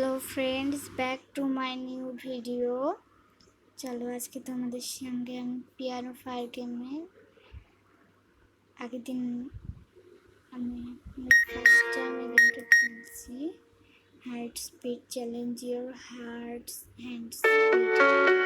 Hello friends back to my new video চলো, আজকে তোমাদের সঙ্গে আমি পিয়ানো ফায়ার গেমে আগের দিন আমি ফার্স্ট টাইম গেমটা খেলছি। Heart speed challenge your heart hand speed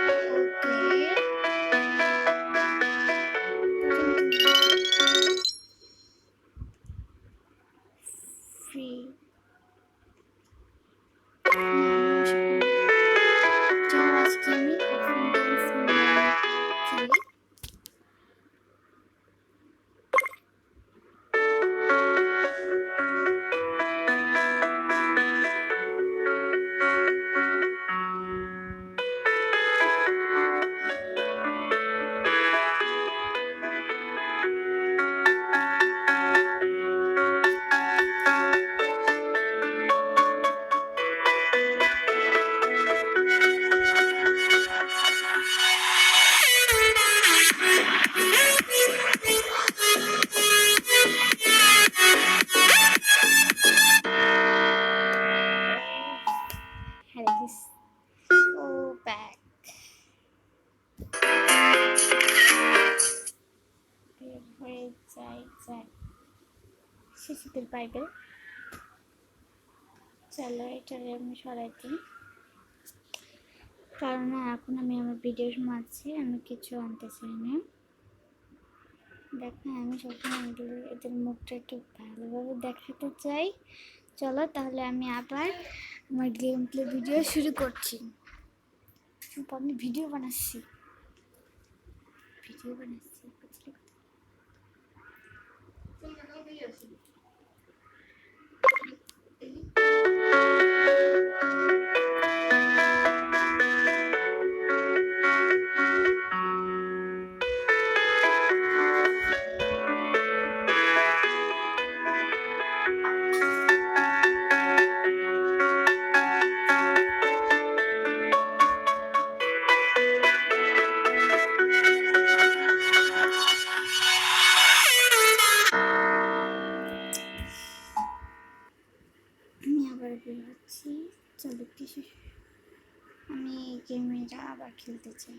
যাই শিশুদের বাইবেল চলো এটারে আমি সরাই দিই। কারণ এখন আমি আমার ভিডিওর মাঝে আমি কিছু আনতে চাই না। দেখো আমি সবসময় এগুলো, এদের মুখটা একটু ভালোভাবে দেখাতে চাই। চলো, তাহলে আমি আবার আমার গেম প্লে ভিডিও শুরু করছি। আমি ভিডিও বানাচ্ছি। ভিডিও বানাচ্ছি 这个刚才也是 আবার বের হচ্ছি চলো আমি এই গেমটা আবার খেলতে চাই।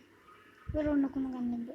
এবার অন্য কোনো গান নেব।